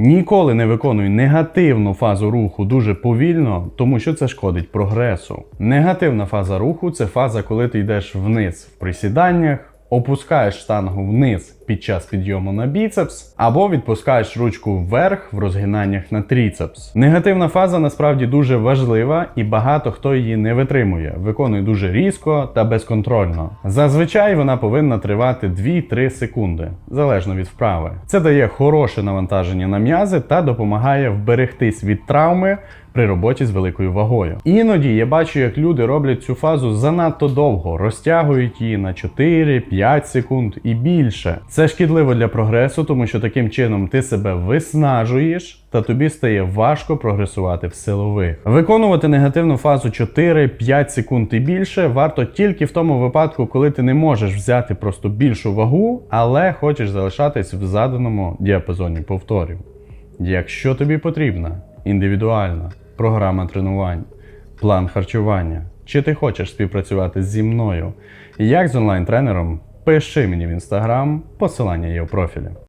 Ніколи не виконуй негативну фазу руху дуже повільно, тому що це шкодить прогресу. Негативна фаза руху це фаза, коли ти йдеш вниз в присіданнях. Опускаєш штангу вниз під час підйому на біцепс, або відпускаєш ручку вверх в розгинаннях на тріцепс. Негативна фаза насправді дуже важлива і багато хто її не витримує, виконує дуже різко та безконтрольно. Зазвичай вона повинна тривати 2-3 секунди, залежно від вправи. Це дає хороше навантаження на м'язи та допомагає вберегтись від травми при роботі з великою вагою. Іноді я бачу, як люди роблять цю фазу занадто довго, розтягують її на 4-5 секунд і більше. Це шкідливо для прогресу, тому що таким чином ти себе виснажуєш. Та тобі стає важко прогресувати в силових. Виконувати негативну фазу 4-5 секунд і більше варто тільки в тому випадку, коли ти не можеш взяти просто більшу вагу, але хочеш залишатись в заданому діапазоні повторів. Якщо тобі потрібна індивідуальна програма тренувань, план харчування, чи ти хочеш співпрацювати зі мною, як з онлайн-тренером, пиши мені в інстаграм, посилання є у профілі.